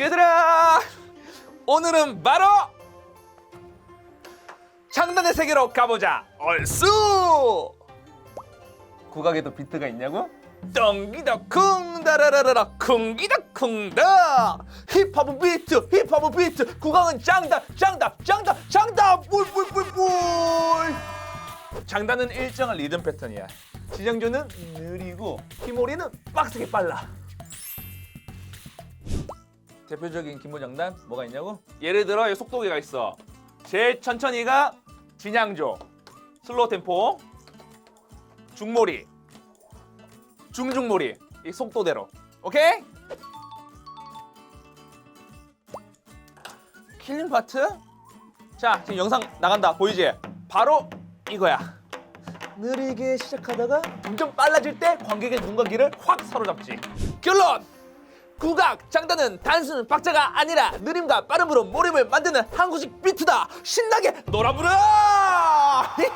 얘들아 오늘은 바로 장단의 세계로 가보자. 얼쑤! 국악에도 비트가 있냐고? 덩기다 쿵다라라라 쿵기다 쿵다! 힙합은 비트 힙합은 비트 국악은 짱다 짱다 짱다 짱다! 뿔뿔뿔뿔! 장단은 일정한 리듬 패턴이야. 지정조는 느리고 키모리는 빡세게 빨라 대표적인 기본 장단 뭐가 있냐고? 예를 들어 이 속도계가 있어. 제일 천천히가 진양조 슬로우 템포 중몰이 중중몰이 이 속도대로. 오케이? 킬링 파트? 자 지금 영상 나간다. 보이지? 바로 이거야. 느리게 시작하다가 점점 빨라질 때 관객의 눈과 귀를 확 사로잡지. 결론 국악 장단은 단순 박자가 아니라 느림과 빠름으로 몰입을 만드는 한국식 비트다. 신나게 놀아보라! 히히